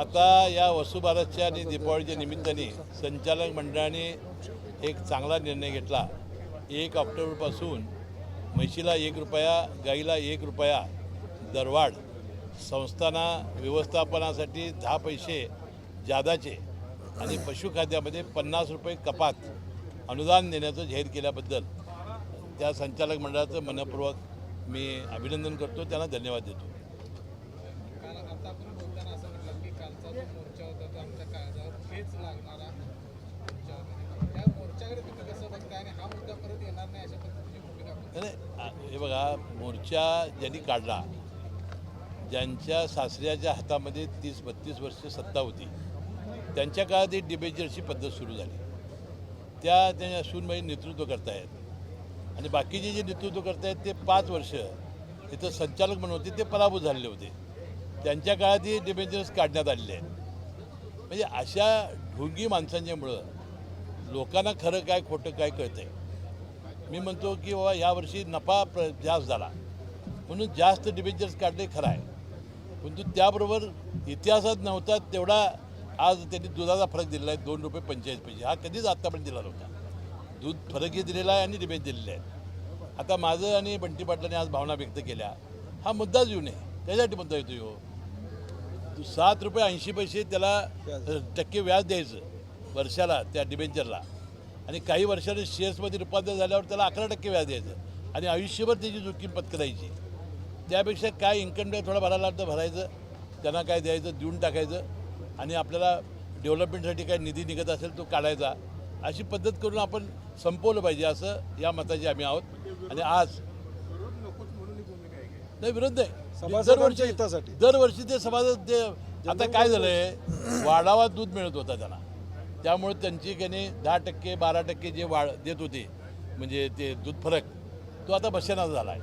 आता या वसुबारसच्या आणि दीपावलीच्या निमित्ताने संचालक मंडळाने एक चांगला निर्णय घेतला. एक ऑक्टोबरपासून म्हशीला एक रुपया गाईला एक रुपया दरवाढ संस्थाना व्यवस्थापनासाठी दहा पैसे जादाचे आणि पशुखाद्यामध्ये पन्नास रुपये कपात अनुदान देण्याचं जाहीर केल्याबद्दल त्या संचालक मंडळाचं मनपूर्वक मी अभिनंदन करतो. त्यांना धन्यवाद देतो काल आता आपण बोलताना असं म्हटलं की कालचा जो मोर्चा होता तो आमच्या काळजावर ठेच लागणारा मोर्चा होता त्या मोर्चाकडे तुम्ही कसं बघताय आणि हा मुद्दा परत येणार नाही अशा पद्धतीची भूमिका आपण नाही, हे बघा मोर्चा ज्यांनी काढला ज्यांच्या सासऱ्याच्या हातामध्ये तीस बत्तीस वर्ष सत्ता होती त्यांच्या काळात ही डिबेचरची पद्धत सुरू झाली. त्या त्यांच्या सूनबाई नेतृत्व करतायत. आणि बाकीचे जे नेतृत्व करतायत ते पाच वर्ष इथं संचालक म्हणून होते ते पराभूत झालेले होते. त्यांच्या काळात ही डिबेंचर्स काढण्यात आलेले आहेत. म्हणजे अशा ढोंगी माणसांच्यामुळं लोकांना खरं काय खोटं काय कळतं आहे मी म्हणतो की बाबा यावर्षी नफा प्र जास्त झाला. म्हणून जास्त डिबेंचर्स काढले खरं आहे. परंतु त्याबरोबर इतिहासात नव्हता तेवढा आज त्यांनी दुधाचा फरक दिलेला आहे. दोन रुपये पंचेचाळीस पैसे. हा कधीच आत्तापर्यंत दिला नव्हता. दूध फरकही दिलेला आहे आणि डिबेंच दिलेले आहेत. आता माझं आणि बंटी पाटलांनी आज भावना व्यक्त केल्या. हा मुद्दाच येऊ नये. त्यासाठी मुद्दा येतो हो? तू सात रुपये ऐंशी पैसे त्याला टक्के व्याज द्यायचं वर्षाला त्या डिबेंचरला आणि काही वर्षाने शेअर्समध्ये रूपांतर झाल्यावर त्याला अकरा टक्के व्याज द्यायचं आणि आयुष्यभर त्याची जोखीम पत्करायची. त्यापेक्षा काय इन्कम टॅक्स थोडा भरायला लागतं भरायचं. त्यांना काय द्यायचं देऊन टाकायचं. आणि आपल्याला डेव्हलपमेंटसाठी काय निधी निघत असेल तो काढायचा. अशी पद्धत करून आपण संपवलं पाहिजे असं या मताचे आम्ही आहोत. आणि आज नाही विरोध नाही. दरवर्षी हितासाठी. दरवर्षी ते सभासद ते आता काय झालंय? वाढावा दूध मिळत होता त्यांना. त्यामुळे त्यांची काही दहा टक्के बारा टक्के जे वाढ देत होते म्हणजे ते दूध फरक तो आता बसेनाचा झाला आहे.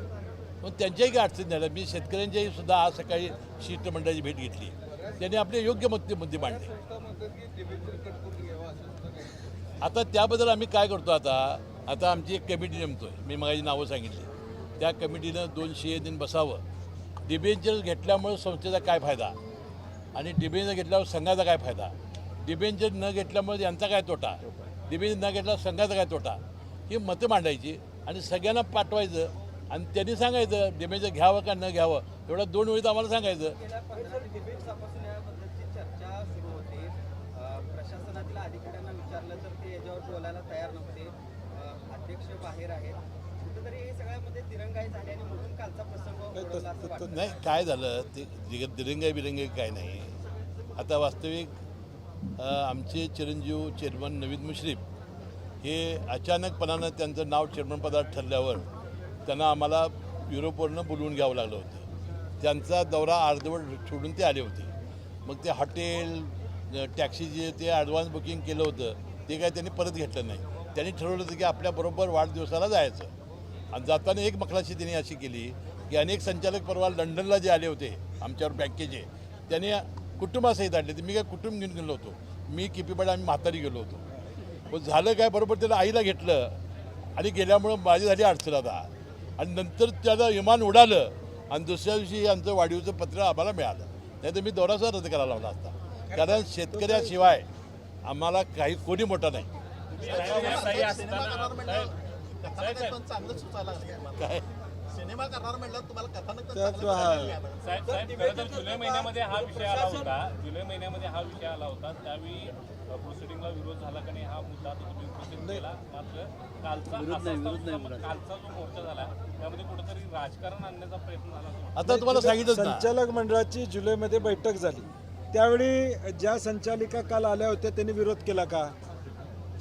मग त्यांच्याही काही अडचण झाल्या. मी शेतकऱ्यांच्याही सुद्धा आज सकाळी शिष्टमंडळाची भेट घेतली. त्यांनी आपले योग्य मुद्दे मुद्दे मांडले. आता त्याबद्दल आम्ही काय करतो आता? आता आमची एक कमिटी नेमतोय. मी माझी नावं सांगितली. त्या कमिटीनं दोनशे दिन बसावं. डिबेंचर घेतल्यामुळे संस्थेचा काय फायदा? आणि डिबेंचर घेतल्यावर संघाचा काय फायदा? डिबेंचर न घेतल्यामुळे यांचा काय तोटा? डिबेंचर न घेतल्यावर संघाचा काय तोटा? ही मतं मांडायची आणि सगळ्यांना पाठवायचं आणि त्यांनी सांगायचं डिबेंचर घ्यावं का न घ्यावं? एवढं दोन वेळी आम्हाला सांगायचं. गेल्या पंधरा ते दिवसापासून याबद्दलची चर्चा सुरू होते अ, प्रशासनातील अधिकाऱ्यांना विचारलं तर ते याच्यावर बोलायला तयार नव्हते अ, अध्यक्ष बाहेर आहेत कुठेतरी हे सगळ्यामध्ये दिरंगाई झाली आणि म्हणून कालचा प्रसंग ओढवला असं वाटतं नाही काय झालं? ते दिरंगाई बिरंगाई काय नाही. आता वास्तविक आमचे चिरंजीव चेअरमन नवीद मुश्रीफ हे अचानकपणानं त्यांचं नाव चेअरमनपदात ठरल्यावर त्यांना आम्हाला युरोपवरनं बोलवून घ्यावं लागलं होतं. त्यांचा दौरा अर्धवट सोडून ते आले होते. मग ते हॉटेल टॅक्सी जे ते ॲडव्हान्स बुकिंग केलं होतं ते काय त्यांनी परत घेतलं नाही. त्यांनी ठरवलं होतं की आपल्याबरोबर वाढदिवसाला जायचं. आणि जाताना एक मखलाशी त्यांनी अशी केली की अनेक संचालक परवा लंडनला जे आले होते आमच्यावर बँकेचे त्यांनी कुटुंबासहित आणले ते मी काय कुटुंब घेऊन गेलो होतो मी किपीपाडा आम्ही म्हातारी गेलो होतो पण झालं काय बरोबर त्याला आईला घेतलं आणि गेल्यामुळं माझी झाली अडचण आता आणि नंतर त्याला विमान उडालं आणि दुसऱ्या दिवशी आमचं वाढीवचं पत्र आम्हाला मिळालं नाही तर मी दौराचा रद्द करायला लावला असता कारण शेतकऱ्याशिवाय आम्हाला काही कोणी मोठा नाही काय सिनेमा करणार म्हटलं तुम्हाला कथानक तर त्यात चांगलं करायला मिळालं. साहेब साहेब खरं तर जुलै महिन्यामध्ये हा विषय आला होता. जुलै महिन्यामध्ये हा विषय आला होता. त्यावेळी प्रोसिडिंगला विरोध झाला का नाही हा मुद्दा आता तुम्ही उपस्थित केला. मात्र कालचा असा असता सुद्धा कालचा जो मोर्चा झाला त्यामध्ये कुठेतरी राजकारण आणण्याचा प्रयत्न झाला असं वाटतं. आता तुम्हाला सांगितलं ना संचालक मंडळाची जुलैमध्ये बैठक झाली. त्यावेळी ज्या संचालिका काल आल्या होत्या त्यांनी विरोध केला का?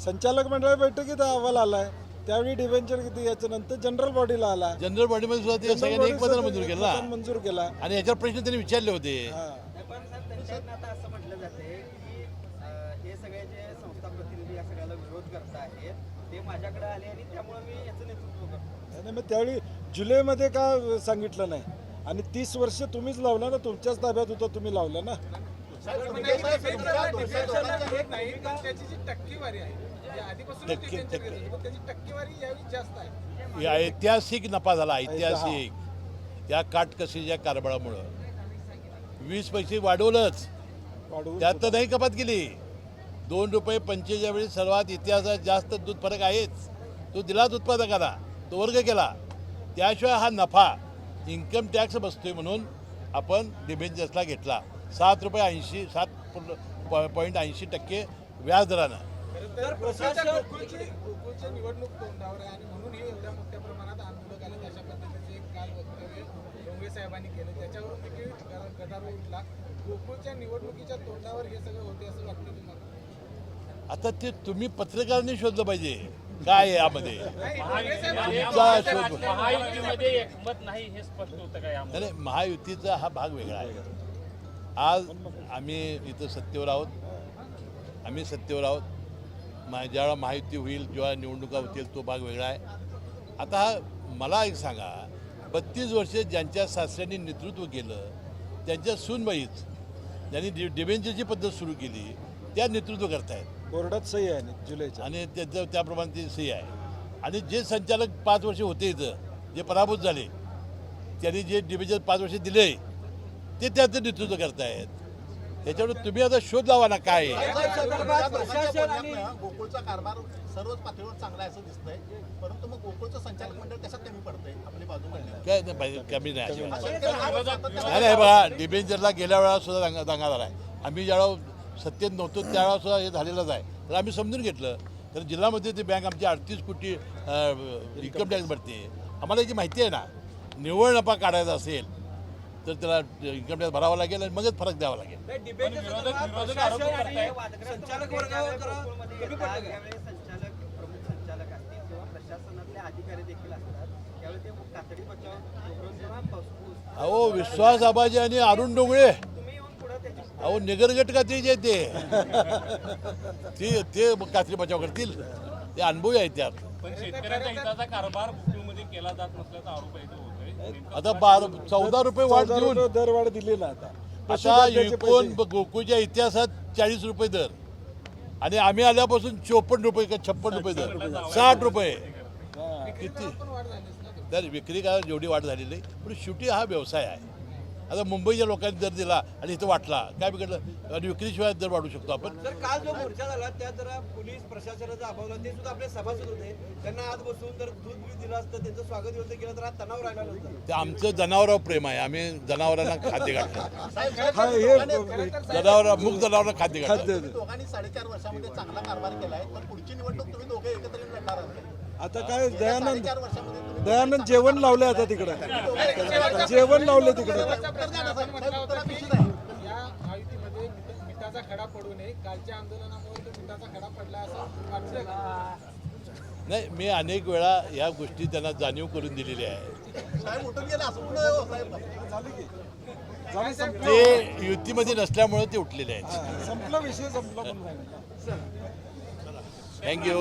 संचालक मंडळ बैठकीत अहवाल आलाय. त्यावेळी डिव्हेंचर किती याच्या नंतर जनरल बॉडीला आला. जनरल बॉडीमध्ये सुद्धा ते सगळ्यांनी एक पत्र मंजूर केलं. मंजूर केला. आणि याच्यावर प्रश्न त्यांनी विचारले होते. हा. पण साहेब त्यांच्याकडनं आता असं म्हटलं जाते की अ, हे सगळे जे संस्था प्रतिनिधी या सगळ्याला विरोध करत आहेत ते माझ्याकडे आले आणि त्यामुळे मी याचं नेतृत्व करतो आणि मग त्यावेळी जुलैमध्ये का सांगितलं नाही? आणि तीस वर्ष तुम्हीच लावलं ना तुमच्याच ताब्यात होतं तुम्ही लावलं ना? घेत नाही पण त्याची जी टक्केवारी आहे जी आधीपासून टक्के- डिबेंचर टक्के. घेत होते, पण त्याची टक्केवारी यावेळी जास्त आहे. या ऐतिहासिक नफा झाला ऐतिहासिक. या काटकसीच्या कारभारामुळं. वीस पैसे वाढवलंच. त्यात तर नाही कपात केली. दोन रुपये पंचेच्या वेळी सर्वात इतिहासात जास्त दूध फरक आहेच. तो दिलाच उत्पादकाला. तो वर्ग केला. त्याशिवाय हा नफा इन्कम टॅक्स बसतोय म्हणून आपण डिबेंचर्सला घेतला. सात रुपये ऐंशी सात पॉईंट ऐंशी टक्के व्याजदरानं तर निवडणूक तोंडावर आहे आणि म्हणून हे एवढ्या मोठ्या प्रमाणात आंदोलक आले अशा पद्धतीचे एक काल वक्तव्य डोंगरे साहेबांनी केलं. त्याच्यावरून देखील ग- गदारोळ उठला. गोकुळच्या निवडणुकीच्या तोंडावर हे सगळं होते असं वाटतं तुम्हाला? आता ते तुम्ही पत्रकारांनी शोधलं पाहिजे. काय आहे यामध्ये? महायुतीमध्ये एकमत नाही हे स्पष्ट होतं का यामध्ये? नाही नाही, महायुतीचा हा भाग वेगळा आहे. आज आम्ही इथं सत्तेवर आहोत. आम्ही सत्तेवर आहोत. मा ज्यावेळा महायुती होईल जेव्हा निवडणुका होतील तो भाग वेगळा आहे. आता मला एक सांगा. बत्तीस वर्षे ज्यांच्या सासऱ्यांनी नेतृत्व केलं त्यांच्या सूनबाईच ज्यांनी डि डिबेंचरची पद्धत सुरू केली त्या नेतृत्व करतायत. बोर्डात सही आहे ना जुलैच्या. आणि त्याचं त्याप्रमाणे ती सही आहे. आणि जे संचालक पाच वर्ष होते इथं जे पराभूत झाले त्यांनी जे डिव्हिजन पाच वर्ष दिले ते त्याचं नेतृत्व करतायत. त्याच्यावर तुम्ही आता शोध लावा ना काय आहे. गोकुळचा कारभार सर्वच पातळीवर चांगला आहे असं दिसतंय. परंतु मग गोकुळचं संचालक मंडळ कसं कमी पडतंय? आपली बाजू काय नाही पाहिजे, कमी नाही. अजिबात. नाही. नाही बघा डिबेंचरला गेल्या वेळा सुद्धा दांगा दांगा झाला आहे आम्ही ज्यावेळा सत्तेत नव्हतो त्यावेळा सुद्धा हे झालेलंच आहे. तर आम्ही समजून घेतलं. तर जिल्ह्यामध्ये ते बँक आमची अडतीस कोटी इन्कम टॅक्स भरते. आम्हाला याची माहिती आहे ना. निव्वळ नफा काढायचा असेल तर त्याला इन्कम टॅक्स भरावा लागेल आणि मगच फरक द्यावा लागेल. विरोधक विरोधक आरोप करतायत. संचालक यावेळी संचालक प्रमुख संचालक असतील किंवा प्रशासनातले अधिकारी देखील असतात त्यावेळी ते कातडी बचाव उपक्रम किंवा फसफूस अहो विश्वास आबाजी आणि अरुण डोंगळे अहो निगरगट कात्रीचे आहेत ते ते? ते कात्री बचाव करतील. ते अनुभवी आहेत त्यात. पण शेतकऱ्यांच्या हिताचा कारभार केला जात नसल्याचा आरोप नेमकं आता बारा चौदा रुपये वाढ देऊन. दरवाढ दिली ना आता. आता एकूण. गोकुळच्या इतिहासात चाळीस रुपये दर. आणि आम्ही आल्यापासून चोपन्न रुपये का छप्पन रुपये दर. साठ रुपये. किती? तर विक्री काय जेवढी वाढ झालेली? पण शेवटी हा व्यवसाय आहे. आता मुंबईच्या लोकांनी दर दिला आणि इथं वाटला काय बिघडलं? आणि विक्रीशिवाय दर वाढू शकतो आपण. तर काल जो मोर्चा झाला त्यात जरा पोलीस प्रशासनाचा अभाव होता ते सुद्धा आपले सभासद होते. त्यांना आज बसून जर दूध बीज दिलं असतं त्यांचं स्वागत व्यक्त केलं तर आज तणाव राहिला नसतं. ते आमचं जनावरावर प्रेम आहे. आम्ही जनावरांना खाद्य घातलं हा हे जनावर मुख जनावरांना खाद्य तुम्ही दोघांनी साडेचार वर्षामध्ये चांगला कारभार केलाय तर पुढची निवडणूक तुम्ही दोघे एकत्र येऊन लढणार आहात. आता काय दयानंद दयानंद जेवण लावले आता तिकडं जेवण लावले तिकडं खडा पडू नये कालच्या आंदोलनामुळे मिठाचा खडा पडला असं? नाही मी अनेक वेळा या गोष्टी त्यांना जाणीव करून दिलेल्या आहे साहेब उठून गेले असं कुठं हो, साहेब झालं संपलं ते युतीमध्ये नसल्यामुळे ते उठलेले आहेत संपला विषय संपला म्हणून सांगितलं थँक्यू